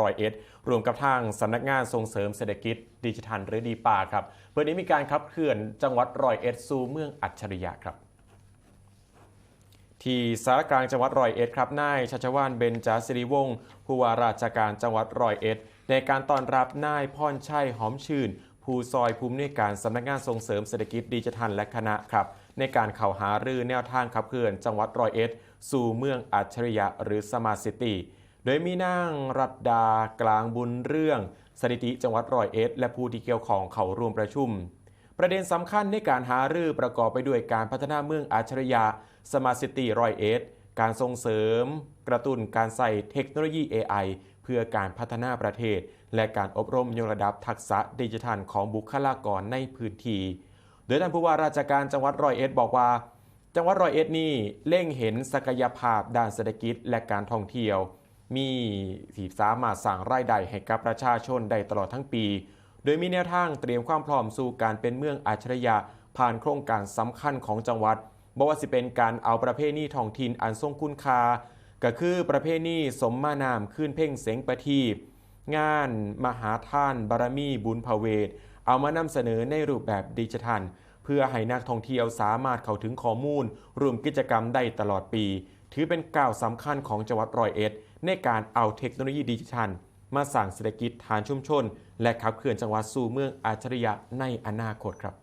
รอยเอ็ดรวมกับทางสำนักงานส่งเสริมเศรษฐกิจดิจิทัลหรือดีปาครับเพื่อนี้มีการขับเคลื่อนจังหวัดรอยเอ็ดสู่เมืองอัจฉริยะครับที่สารกลางจังหวัดร้อยเอ็ดครับนายชัชวานเบญจศิริวงศ์ผู้ว่าราชการจังหวัดร้อยเอ็ดในการต้อนรับนายพรชัยหอมชื่น ผู้ซอยภูมิในการสำนักงานส่งเสริมเศรษฐกิจดิจิทัลและคณะครับ ในการเข่าหารือแนวทางขับเคลื่อนจังหวัดร้อยเอ็ดสู่เมืองอัจฉริยะหรือสมาร์ทซิตี้ โดยมีนางรัตดากลางบุญเรื่องสถิติจังหวัดร้อยเอ็ดและผู้ที่เกี่ยวของเขาร่วมประชุม ประเด็นสำคัญในการหารือประกอบไปด้วยการพัฒนาเมืองอัจฉริยะสมาร์ทซิตี้รอยเอสการส่งเสริม กระตุ้นการใส่เทคโนโลยี AI เพื่อการพัฒนาประเทศ และการอบรมยกระดับทักษะดิจิทัลของบุคลากรในพื้นที่ โดยท่านผู้ว่าราชการจังหวัดร้อยเอ็ดบอกว่า จังหวัดร้อยเอ็ดนี่เล่งเห็นศักยภาพด้านเศรษฐกิจและการท่องเที่ยว มีที่สามารถสร้างรายได้ให้กับประชาชนได้ตลอดทั้งปี โดยมีแนวทางเตรียมความพร้อมสู่การเป็นเมืองอัจฉริยะผ่านโครงการสำคัญของจังหวัดบอกว่าสิเป็นการเอาประเพณีท้องถิ่นอันทรงคุณค่าก็คือประเพณีสมมานามขึ้นเพ่งเสงประทีปงานมหาท่านบารมีบุญพเวทเอามานำเสนอในรูปแบบดิจิทัล เพื่อให้นักท่องเที่ยวสามารถเข้าถึงข้อมูลรวมกิจกรรมได้ตลอดปี ถือเป็นก้าวสำคัญของจังหวัดร้อยเอ็ด ในการเอาเทคโนโลยีดิจิทัล มาสร้างเศรษฐกิจฐานชุมชน และขับเคลื่อนจังหวัดสู่เมืองอัจฉริยะในอนาคตครับ